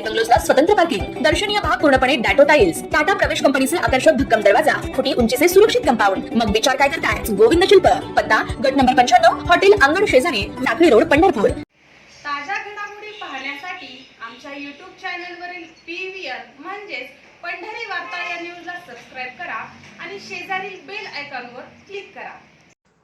बंगलोजला स्वतंत्र पार्किंग दर्शनीय भाग पूर्णपणे डॅटो टाइल्स टाटा प्रवेश कंपनीचे आकर्षक भक्कम दरवाजा. फुटी उंचीचे सुरक्षित कंपाऊंड. मग विचार काय करताय? गोविंद शिल्प. पत्ता गट नंबर पंच्याण्णव हॉटेल अंगण शेजारी टाकळी रोड पंढरपूर. ताज्या घडामोडी पाहण्यासाठी आमच्या यूट्यूब चॅनलवरील पी व्ही आर म्हणजेच पंढरी वार्ता या न्यूजला सबस्क्राईब करा आणि शेजारील बेल आयकॉनवर क्लिक करा.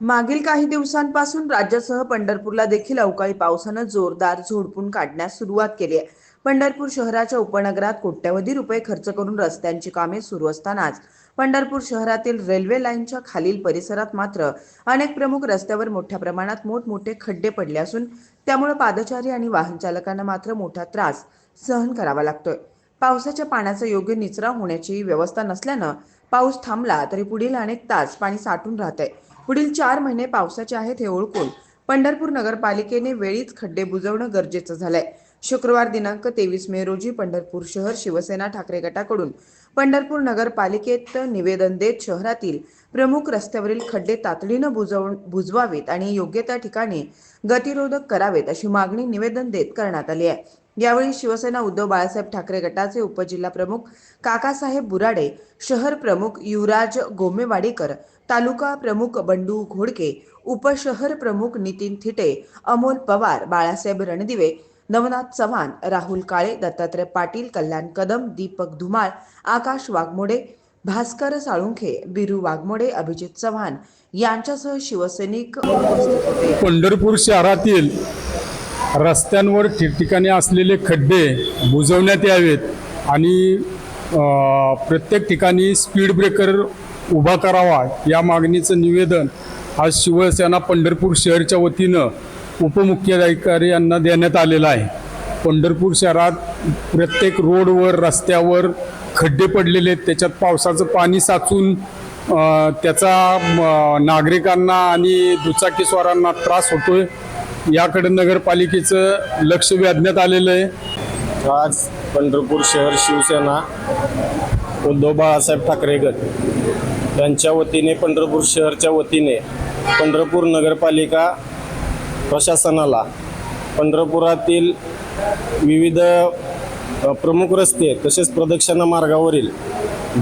मागील काही दिवसांपासून राज्यासह पंढरपूरला देखील अवकाळी पावसानं जोरदार झोडपून काढण्यास सुरुवात केली आहे. पंढरपूर शहराच्या उपनगरात कोट्यवधी रुपये खर्च करून रस्त्यांची कामे सुरू असतानाच पंढरपूर शहरातील रेल्वे लाईनच्या खालील परिसरात मात्र अनेक प्रमुख रस्त्यावर मोठ्या प्रमाणात मोठमोठे खड्डे पडले असून त्यामुळे पादचारी आणि वाहन चालकांना मात्र मोठा त्रास सहन करावा लागतोय. पावसाच्या पाण्याचा योग्य निचरा होण्याची व्यवस्था नसल्यानं पाऊस थांबला तरी पुढील अनेक तास पाणी साठून राहत आहे पुढील चार महिने पावसाचे आहेत हे ओळखून पंढरपूर नगरपालिकेने वेळीच खड्डे बुजवणं गरजेचं झालंय. शुक्रवार दिनांक तेवीस मे रोजी पंढरपूर शहर शिवसेना ठाकरे गटाकडून पंढरपूर नगरपालिकेत निवेदन देत शहरातील प्रमुख रस्त्यावरील खड्डे तातडीनं बुजवून बुजवावेत आणि योग्य त्या ठिकाणी गतिरोधक करावेत अशी मागणी निवेदन देत करण्यात आली आहे. यावेळी शिवसेना उद्धव बाळासाहेब ठाकरे गटाचे उपजिल्हा प्रमुख काकासाहेब बुराडे शहर प्रमुख युवराज गोमेवाडीकर तालुका प्रमुख बंडू घोडके उपशहर प्रमुख नितीन थिटे अमोल पवार बाळासाहेब रणदिवे नवनाथ चव्हाण राहुल काळे दत्तात्रय पाटील कल्याण कदम दीपक धुमाळ आकाश वाघमोडे भास्कर साळुंखे बिरू वाघमोडे अभिजित चव्हाण यांच्यासह शिवसैनिक पंढरपूर शहरातील रस्त्यांवर ठिकठिकाणी असलेले खड्डे बुजवण्यात यावेत आणि प्रत्येक ठिकाणी स्पीड ब्रेकर उभा करावा या मागणीचं निवेदन आज शिवसेना पंढरपूर शहरच्या वतीनं उपमुख्याधिकारी यांना देण्यात आलेला आहे. पंढरपूर शहरात प्रत्येक रोडवर रस्त्यावर खड्डे पडलेले आहेत. त्याच्यात पावसाचं पाणी साचून त्याचा नागरिकांना आणि दुचाकीस्वारांना त्रास होतोय. याकडे नगरपालिकेचं लक्ष वेधण्यात आलेलं आहे. आज पंढरपूर शहर शिवसेना उद्धव बाळासाहेब ठाकरे गट यांच्या वतीने पंढरपूर शहरच्या वतीने पंढरपूर नगरपालिका प्रशासनाला. पंढरपुरातील विविध प्रमुख रस्ते तसेच प्रदक्षिणा मार्गावरील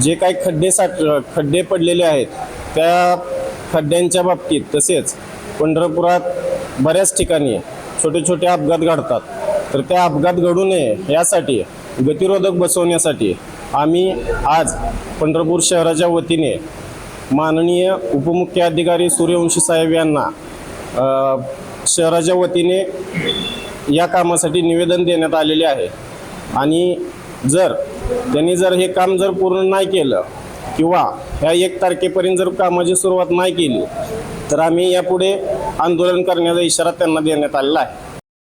जे काही खड्डे साठ खड्डे पडलेले आहेत त्या खड्ड्यांच्या बाबतीत तसेच पंढरपुरात बऱ्याच ठिकाणी छोटे छोटे अपघात घडतात. तर त्या अपघात घडू नये यासाठी गतिरोधक बसवण्यासाठी आम्ही आज पंढरपूर शहराच्या वतीने माननीय उपमुख्य अधिकारी सूर्यवंशी साहेब यांना शहराच्या वतीने या कामासाठी निवेदन देण्यात आलेले आहे. आणि जर त्यांनी जर हे काम जर पूर्ण नाही केलं किंवा ह्या एक तारखेपर्यंत जर कामाची सुरुवात नाही केली तर आम्ही यापुढे आंदोलन करण्याचा इशारा त्यांना देण्यात आलेला आहे.